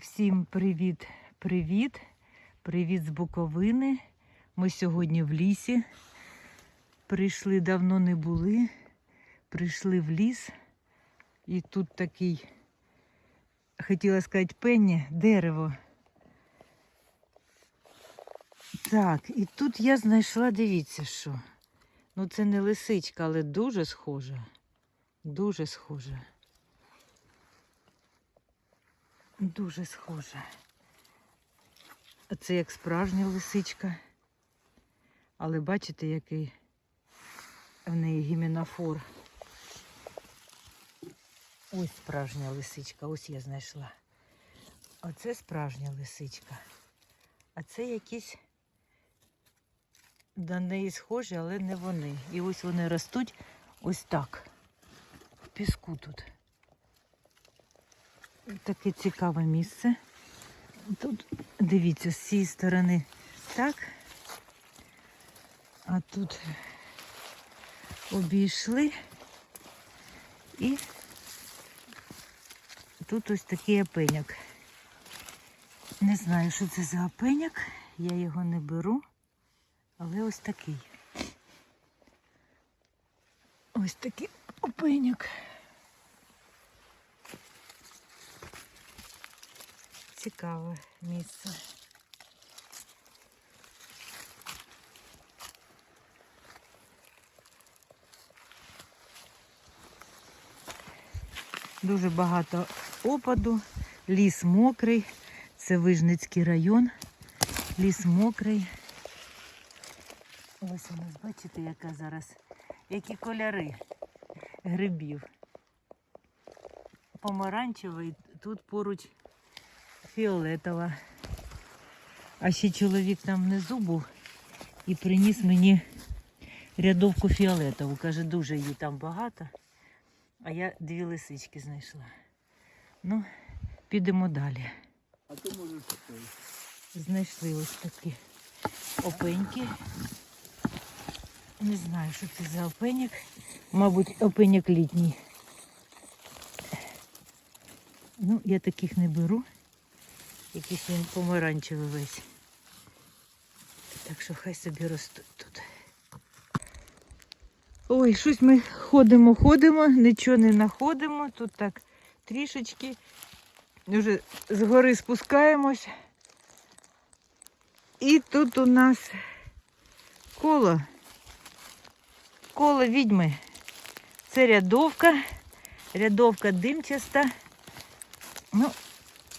Всім привіт, привіт, привіт з Буковини. Ми сьогодні в лісі. Прийшли давно не були. Прийшли в ліс. І тут такий, хотіла сказати, пенні, дерево. Так, і тут я знайшла, дивіться, що. Ну, це не лисичка, але дуже схожа. Дуже схожа. Дуже схожа. Це як справжня лисичка. Але бачите, який в неї гіменофор. Ось справжня лисичка, ось я знайшла. Оце справжня лисичка. А це якісь до неї схожі, але не вони. І ось вони ростуть ось так. В піску тут. Таке цікаве місце. Тут, дивіться, з цієї сторони так. А тут обійшли і тут ось такий опеняк. Не знаю, що це за опеняк, я його не беру, але ось такий. Ось такий опеняк. Цікаве місце. Дуже багато опаду, ліс мокрий, це Вижницький район, ліс мокрий. Ось у нас, бачите, яка зараз, які кольори грибів. Помаранчевий, тут поруч фіолетова. А ще чоловік там внизу був і приніс мені рядовку фіолетову. Каже, дуже її там багато. А я дві лисички знайшла. Ну, підемо далі. А то можеш. Знайшли ось такі опеньки. Не знаю, що це за опеньок. Мабуть, опеньок літній. Ну, я таких не беру. Якийсь він помаранчевий весь. Так що хай собі ростуть тут. Ой, щось ми ходимо, ходимо, нічого не знаходимо. Тут так трішечки. Вже з гори спускаємось. І тут у нас коло. Коло відьми. Це рядовка. Рядовка димчаста. Ну,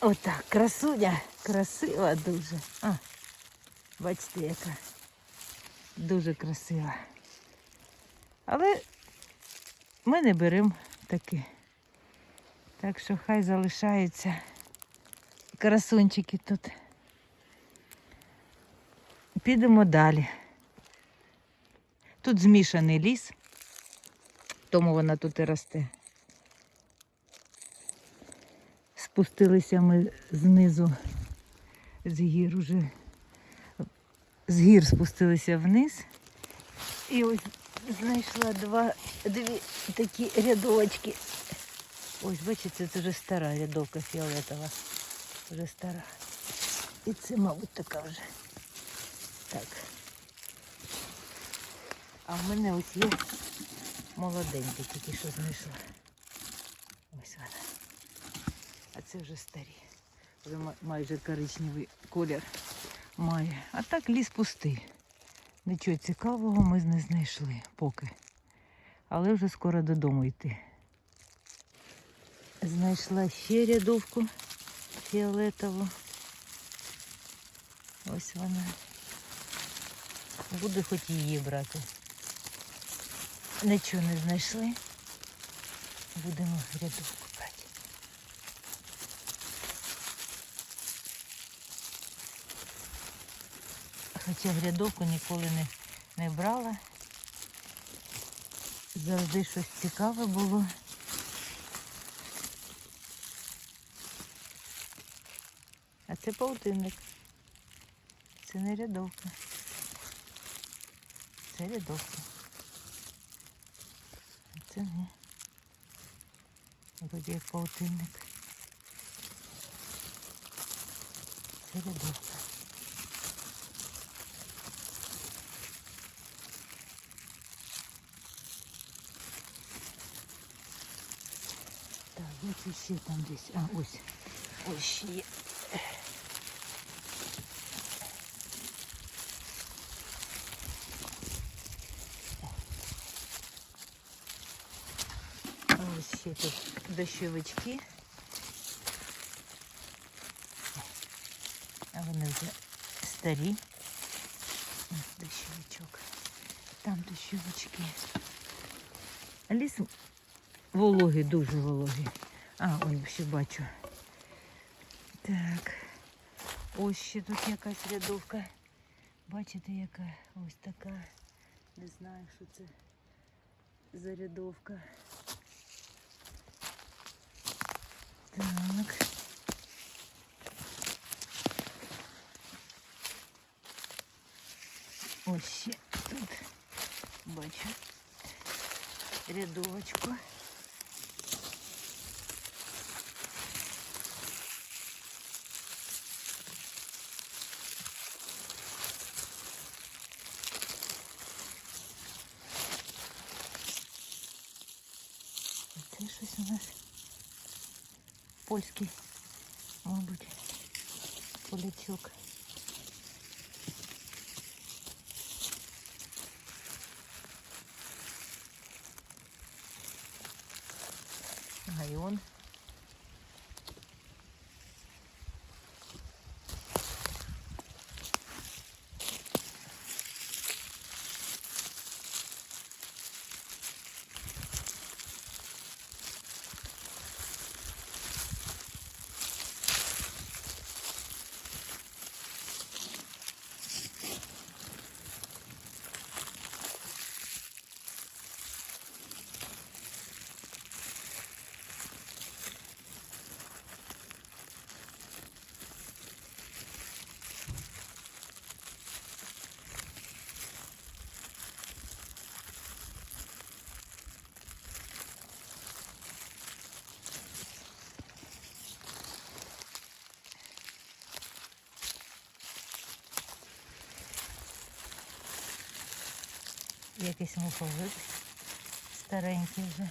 отак, красуня, красива дуже. А, бачите, яка дуже красива. Але ми не беремо таке. Так що хай залишаються красунчики тут. Підемо далі. Тут змішаний ліс, тому вона тут і росте. Спустилися ми знизу з гір уже. З гір спустилися вниз. І ось знайшла два, дві такі рядочки. Ось, бачите, це вже стара рядовка фіолетова. Вже стара. І це, мабуть, така вже. Так. А в мене ось є молоденька, тільки що знайшла. Ось вона. А це вже старі. Вже майже коричневий колір має. А так ліс пустий. Нічого цікавого ми не знайшли поки. Але вже скоро додому йти. Знайшла ще рядовку фіолетову. Ось вона. Буду хоч її брати. Нічого не знайшли. Будемо рядовку Хоча грядовку ніколи не, не брала. Завжди щось цікаве було. А це паутинник. Це не рядовка. Це рядовка. А це не. Вроді як паутинник. це рядовка. ось ще там десь. А, ось. Ось ще є. А Ось ще тут дощовички. А вони вже старі. Ось дощовичок. Там дощовички. А ліс вологий, дуже вологий. А, ой, ще бачу. Так. Ось ще тут якась рядовка. Бачите, яка ось така. Не знаю, що це за рядовка. Так. Ось ще тут бачу рядовочку. Це щось у нас польський, мабуть, полячок. Гайон. Якийсь муховик старенький вже.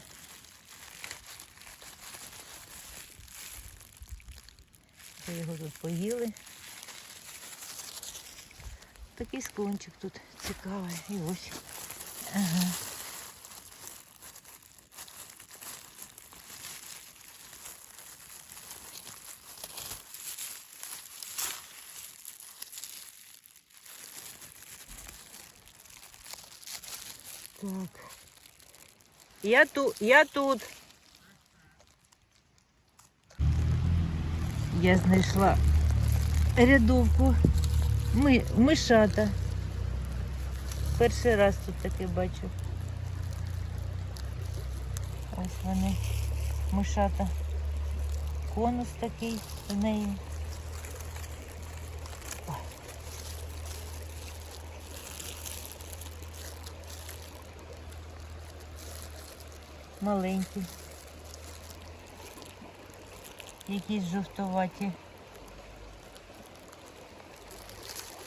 Вже його тут поїли. Такий склончик тут цікавий. І ось. Ага. Так. Я тут, я тут. Я знайшла рядовку. Ми, мишата. Перший раз тут таке бачу. Ось вони. Мишата. Конус такий в неї. Маленькі. Якісь жовтуваті.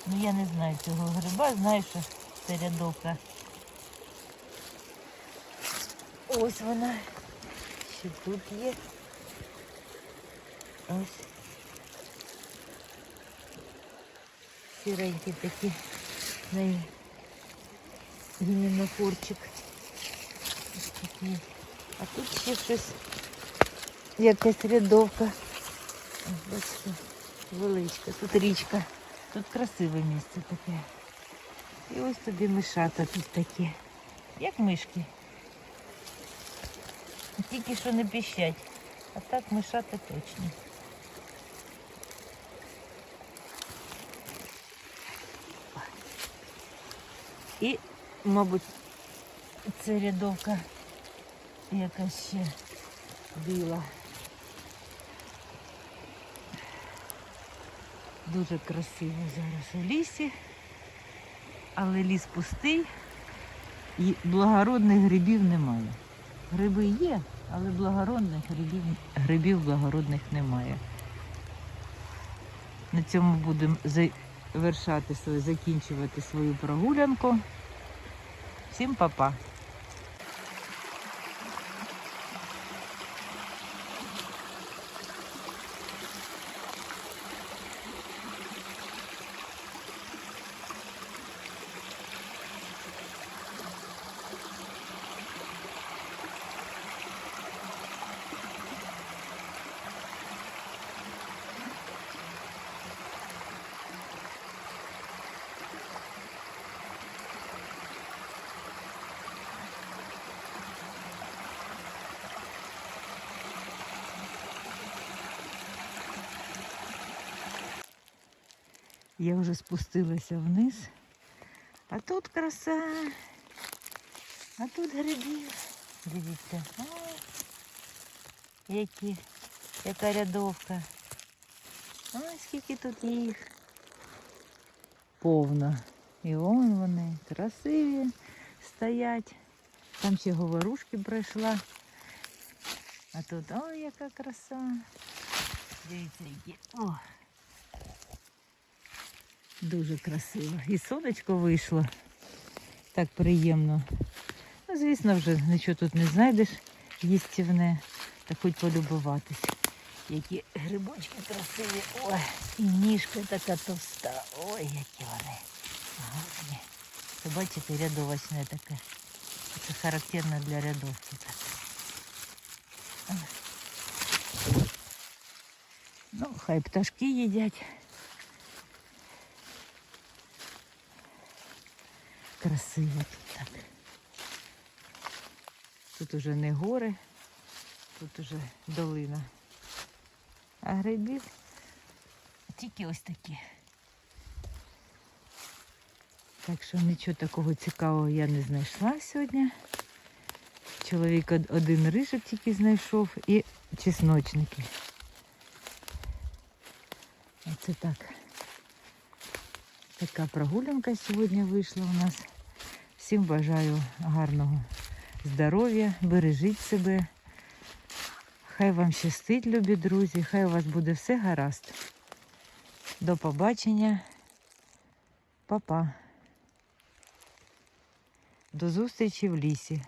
Ну я не знаю цього гриба, знаю, що це рядовка. Ось вона. Ще тут є. Ось. Сіренькі такі. неї. Ось такий. А тут ще щось, якась рядовка. Величка, тут річка. Тут красиве місце таке. І ось тобі мишата тут такі. Як мишки. Тільки що не піщать. А так мишата точно. І, мабуть, це рядовка якась ще біла. Дуже красиво зараз у лісі, але ліс пустий і благородних грибів немає. Гриби є, але благородних грибів, грибів благородних немає. На цьому будемо завершати свою, закінчувати свою прогулянку. Всім па-па! Я вже спустилася вниз. А тут краса. А тут грибів. Дивіться. О, які, яка рядовка. Ой, скільки тут їх. Повно. І вон вони красиві стоять. Там ще говорушки пройшла. А тут ой, яка краса. Дивіться, які. О, Дуже красиво. І сонечко вийшло. Так приємно. Ну, звісно, вже нічого тут не знайдеш їстівне. Та хоч полюбуватись. Які грибочки красиві. Ой, і ніжка така товста. Ой, які вони. Гарні. Це бачите, рядовочне таке. Це характерно для рядовки. Так. Ну, хай пташки їдять. Красиво тут так. Тут уже не гори, тут уже долина. А грибів тільки ось такі. Так що нічого такого цікавого я не знайшла сьогодні. Чоловік один рижик тільки знайшов і чесночники. Оце так. Така прогулянка сьогодні вийшла у нас. Всім бажаю гарного здоров'я, бережіть себе. Хай вам щастить, любі друзі, хай у вас буде все гаразд. До побачення. Па-па. До зустрічі в лісі.